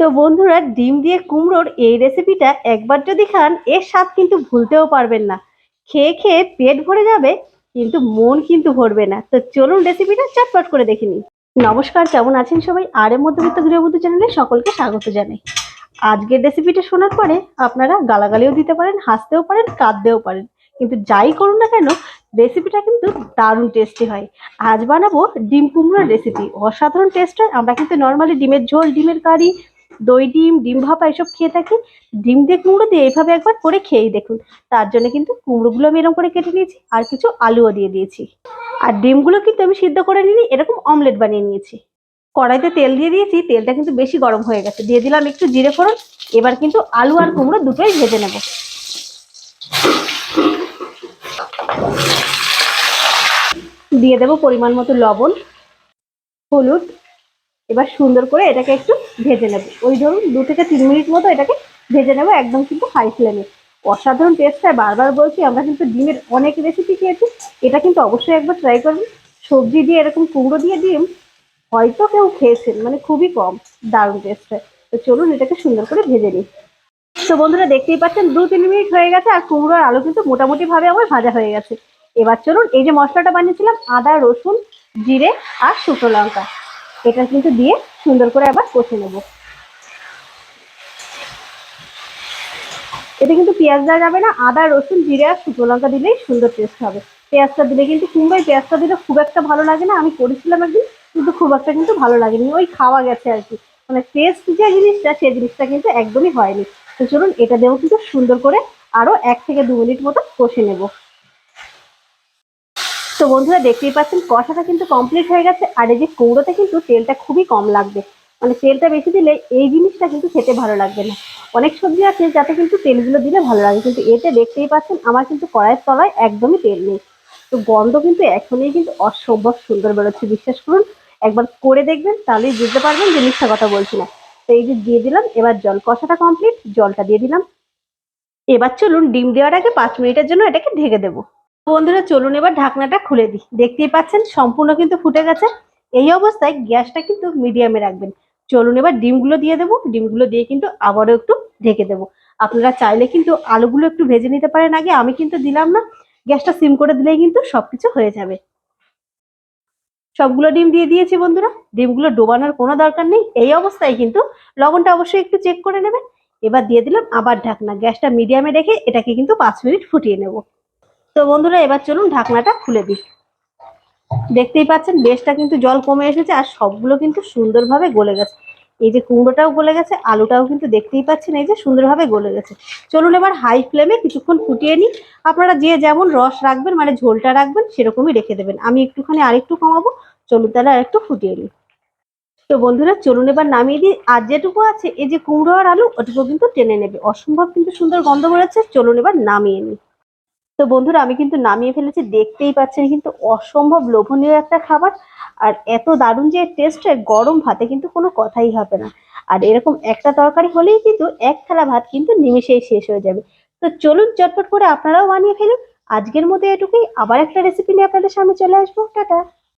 তো বন্ধুরা ডিম দিয়ে কুমড়োর এই রেসিপিটা একবার যদি খান, এর স্বাদ কিন্তু ভুলতেও পারবেন না। খেয়ে খেয়ে পেট ভরে যাবে, কিন্তু মন কিন্তু ভরবে না। তো চলুন রেসিপিটা চটপট করে দেখে নিই। নমস্কার, কেমন আছেন সবাই? আর এর মধ্যবিত্ত গৃহবধূ চ্যানেলে সকলকে স্বাগত জানাই। আজকের রেসিপিটা শোনার পরে আপনারা গালাগালিও দিতে পারেন, হাসতেও পারেন, কাঁদতেও পারেন। কিন্তু যাই করুন না কেন রেসিপিটা কিন্তু দারুণ টেস্টি হয়। আজ বানাবো ডিম কুমড়োর রেসিপি অসাধারণ টেস্ট হয়। আমরা কিন্তু নর্মালি ডিমের ঝোল, ডিমের কারি দই ডিম ডিম ভাপা এসব খেয়ে থাকি। ডিম দিয়ে কুমড়ো দিয়ে এইভাবে একবার করে খেয়েই দেখুন। তার জন্য কিন্তু কুমড়োগুলো আমি এরকম করে কেটে নিয়েছি আর কিছু আলুও দিয়ে দিয়েছি। আর ডিমগুলো কিন্তু আমি সিদ্ধ করে নিয়ে এরকম অমলেট বানিয়ে নিয়েছি। কড়াইতে তেল দিয়ে দিয়েছি, তেলটা কিন্তু বেশি গরম হয়ে গেছে। দিয়ে দিলাম একটু জিরে ফোড়ন। এবার কিন্তু আলু আর কুমড়ো দুটোই ভেজে নেব। দিয়ে দেবো পরিমাণ মতো লবণ, হলুদ এবার সুন্দর করে এটাকে একটু ভেজে নেব। ওই ধরুন দু থেকে তিন মিনিট মতো এটাকে ভেজে নেব একদম কিন্তু হাই ফ্লেমে অসাধারণ টেস্ট হয় বারবার বলছি, আমরা কিন্তু ডিমের অনেক রেসিপি খেয়েছি। এটা কিন্তু অবশ্যই একবার ট্রাই করবেন। সবজি দিয়ে এরকম কুমড়ো দিয়ে ডিম হয়তো কেউ খেয়েছেন মানে খুবই কম, দারুণ টেস্ট হয় তো চলুন এটাকে সুন্দর করে ভেজে নিই। তো বন্ধুরা, দেখতেই পাচ্ছেন, দু তিন মিনিট হয়ে গেছে আর কুমড়ো আর আলু কিন্তু মোটামুটিভাবে আমার ভাজা হয়ে গেছে। এবার চলুন, এই যে মশলাটা বানিয়েছিলাম, আদা, রসুন, জিরে আর শুকনো লঙ্কা। এটা কিন্তু দিয়ে সুন্দর করে আবার কষে নেব। এতে কিন্তু পেঁয়াজ দেওয়া যাবে না, আদা, রসুন, জিরে শুকনো লঙ্কা দিলেই সুন্দর টেস্ট হবে। পেঁয়াজটা দিলে কিন্তু কিংবাই পেঁয়াজটা দিলে খুব একটা ভালো লাগে না, আমি করেছিলাম একদিন, কিন্তু খুব একটা কিন্তু ভালো লাগেনি, ওই খাওয়া গেছে আর কি। মানে টেস্ট যে জিনিসটা সেই জিনিসটা কিন্তু একদমই হয়নি। তো চলুন এটা দিয়েও কিন্তু সুন্দর করে আরও এক থেকে দু মিনিট মতো কষে নেব। তো বন্ধুরা দেখতেই পাচ্ছেন, কষাটা কিন্তু কমপ্লিট হয়ে গেছে। আর এই যে কুমড়োতে কিন্তু তেলটা খুবই কম লাগবে। মানে তেলটা বেশি দিলে এই জিনিসটা কিন্তু খেতে ভালো লাগবে না। অনেক সবজি আছে যাতে কিন্তু তেলগুলো দিলে ভালো লাগে। কিন্তু এতে দেখতেই পাচ্ছেন, আমার কিন্তু কড়াইয়ের তলায় একদমই তেল নেই। তো গন্ধ কিন্তু এখনই কিন্তু অসম্ভব সুন্দর বেরোচ্ছে। বিশ্বাস করুন, একবার করে দেখবেন, তাহলেই বুঝতে পারবেন যে মিথ্যা কথা বলছি না। তো এই যে দিয়ে দিলাম, এবার জল, কষাটা কমপ্লিট জলটা দিয়ে দিলাম। এবার চলুন, ডিম দেওয়ার আগে পাঁচ মিনিটের জন্য এটাকে ঢেকে দেবো। বন্ধুরা, চলুন এবার ঢাকনাটা খুলে দিই। দেখতেই পাচ্ছেন, সম্পূর্ণ কিন্তু ফুটে গেছে। এই অবস্থায় গ্যাসটা কিন্তু মিডিয়ামে রাখবেন। চলুন এবার ডিমগুলো দিয়ে দেবো। ডিমগুলো দিয়ে কিন্তু আবারও একটু ঢেকে দেবো। আপনারা চাইলে কিন্তু আলুগুলো একটু ভেজে নিতে পারেন আগে। আমি কিন্তু দিলাম না। গ্যাসটা সিম করে দিলেই কিন্তু সবকিছু হয়ে যাবে। সবগুলো ডিম দিয়ে দিয়েছি বন্ধুরা। ডিমগুলো ডোবানোর কোনো দরকার নেই। এই অবস্থায় কিন্তু লবণটা অবশ্যই একটু চেক করে নেবেন। এবার দিয়ে দিলাম আবার ঢাকনা। গ্যাসটা মিডিয়ামে রেখে এটাকে কিন্তু পাঁচ মিনিট ফুটিয়ে নেব। তো বন্ধুরা, এবার চলুন ঢাকনাটা খুলে দিই। দেখতেই পাচ্ছেন, বেশটা কিন্তু জল কমে এসেছে আর সবগুলো কিন্তু সুন্দরভাবে গলে গেছে। এই যে কুমড়োটাও গলে গেছে, আলুটাও কিন্তু দেখতেই পাচ্ছেন, এই যে সুন্দরভাবে গলে গেছে। চলুন এবার হাই ফ্লেমে কিছুক্ষণ ফুটিয়ে নিই। আপনারা যে যেমন রস রাখবেন মানে ঝোলটা রাখবেন, সেরকমই রেখে দেবেন। আমি একটুখানি আরেকটু কমাবো, চলুন তাহলে আরেকটু ফুটিয়ে নিই। তো বন্ধুরা, চলুন এবার নামিয়ে দিই। আর যেটুকু আছে, এই যে কুমড়ো আর আলু, ওটুকু কিন্তু টেনে নেবে। অসম্ভব কিন্তু সুন্দর গন্ধ বেরোচ্ছে। চলুন এবার নামিয়ে নিই। তো বন্ধুরা, আমি কিন্তু নামিয়ে ফেলেছি, দেখতেই পাচ্ছেন কিন্তু অসম্ভব লোভনীয় একটা খাবার। আর এত দারুণ যে টেস্ট হয় গরম ভাতে কিন্তু কোনো কথাই হবে না। আর এরকম একটা তরকারি হলেই কিন্তু এক থালা ভাত কিন্তু নিমিশেই শেষ হয়ে যাবে। তো চলুন, চটপট করে আপনারাও বানিয়ে ফেলুন। আজকের মতো এটুকুই। আবার একটা রেসিপি নিয়ে আপনাদের সামনে চলে আসব। টাটা!